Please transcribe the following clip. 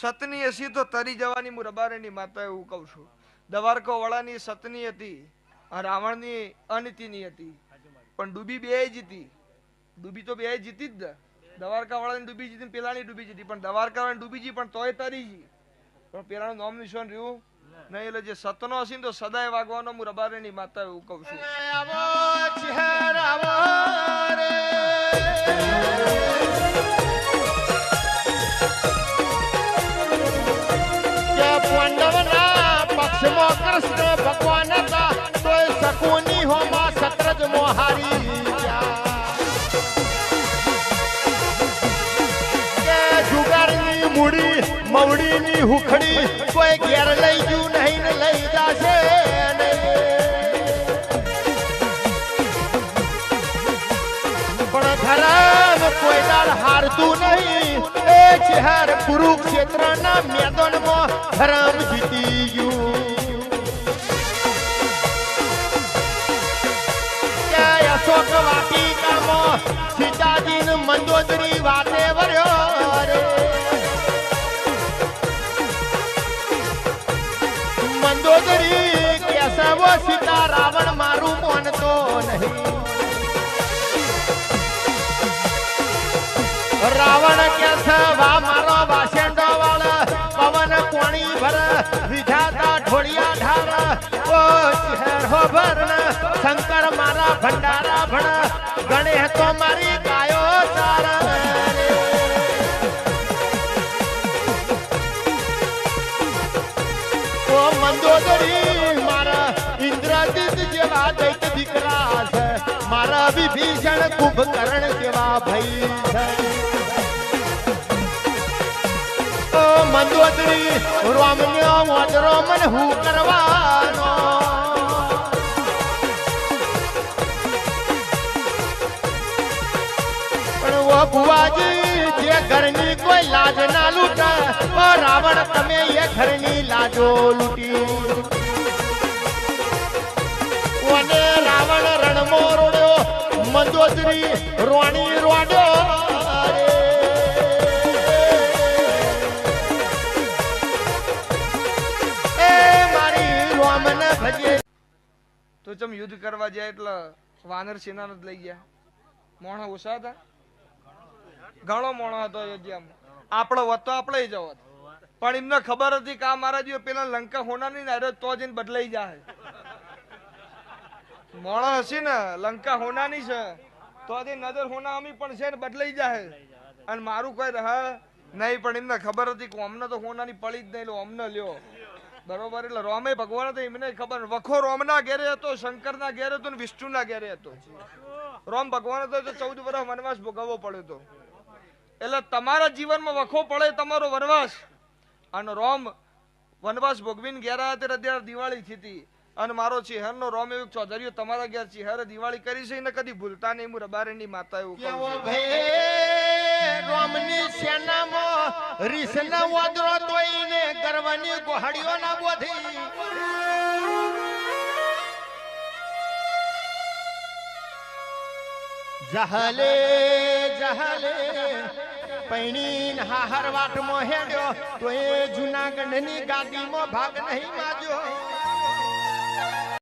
સતની હસી તો તરી જવાની, હું રબારેની માતા એવું કહું છું. દવારકો વાળાની સતની હતી રાવણની અનિતિની હતી. પણ ડૂબી બે જીતી. ડૂબી તો બે જીતી જ દવારકા વાળાની ડૂબી જીતી પેલાની ડૂબી જીતી. પણ દવારકા વાળાની ડૂબી જી પણ તોય તરી જી પણ પેલાનું નામ નિશાન રહ્યું નહીં, એટલે જે સતનો હશે તો સદાય વાગવાનો, હું રબારેની માતા એવું કહું છું. કૃષ્ણ ભગવાન હતા તોય શકુની હોમાં સતરજ મોહારી. કે જુગારની મૂડી, મવડીની હુખડી કોઈ ઘેર લઈ ગયું નહીં ને લઈ જાશે પણ ધરામ કોઈ દાળ હારતું નહીં, એ ચહેર કુરુક્ષેત્રના મેદાનમાં ધરામ જીતી ગયું મંદોદરી વાતે વર્યો રે. મંદોદરી કેસવો સીતા રાવણ મારું માનતો નહીં. રાવણ કેસવા મારો વાસેન્ડો વાળ, પવન કોણી ભર વિધાતા ઢોળિયા ઢાર ઓ ચહેરો ભર શંકર મારા ભંડારા ભણ, ગણેશ ઓ મંદોદરી, મારા ઇન્દ્રજીત જેવા દૈત દીકરા છે. મારા વિભીષણ કુંભકર્ણ જેવા ભાઈ છે. ઓ મંદોદરી રોમન્યો મોજરો મન હું કરવાનો? પણ ઓ બુવાજી જે ઘરની કોઈ લાજ ના લૂટે રાવણ, તમે એ ઘરની લાજો લૂટી ઓને રાવણ રણમો રોડ્યો? મંદોદરી રોણી રોડ્યો. તો ચમ યુદ્ધ કરવા જાય એટલે વાનર સેના જ લઈ ગયા? મોણા ઓછા હતા? ઘણો મોણો હતો અયોધ્યામાં આપણો વતો આપણે આપણે જવત પણ એમને ખબર હતી કે આ મારા જેવો પેલા લંકા હોનાની ને અરે તો જઈને બદલાઈ જાય મોણો હશે ને, લંકા હોનાની છે, તો જે નજર હોના અમી પણ છે ને બદલાઈ જાય અને મારું કોઈ રહે નહીં, પણ એમને ખબર હતી કે અમને તો હોનાની પડી જ નહીં અમને લ્યો. બરોબર, એટલે રોમે ભગવાન હતો એમને ખબર વખો રોમના ઘેરે હતો, શંકરના ઘેરે હતો ને વિષ્ણુના ઘેરે હતો. રોમ ભગવાન હતો તો ચૌદ વર્ષ વનવાસ ભોગવવો પડ્યો હતો. એટલે તમારા જીવનમાં વખો પડે, તમારો વનવાસ. અને રોમ વનવાસ ભોગવીને ઘેર ત્યારે અત્યારે દિવાળી થતી અને મારો ચિહરનો રોમ એવું ચૌધરીઓ, તમારા ઘેર ચિહરે દિવાળી કરી છે ને કદી ભૂલતા નહીં, હું રબારેની માતા એવું કેવો છું. ભે રોમની સેનામાં રીસના વાદરો તોઈને ગર્વની ગોહડીઓ ના બોધી જહલે જહલે પૈણી હાહર વાટમાં હેડ્યો તો એ જુનાગઢની ગાદીમાં ભાગ નહીં માજ્યો.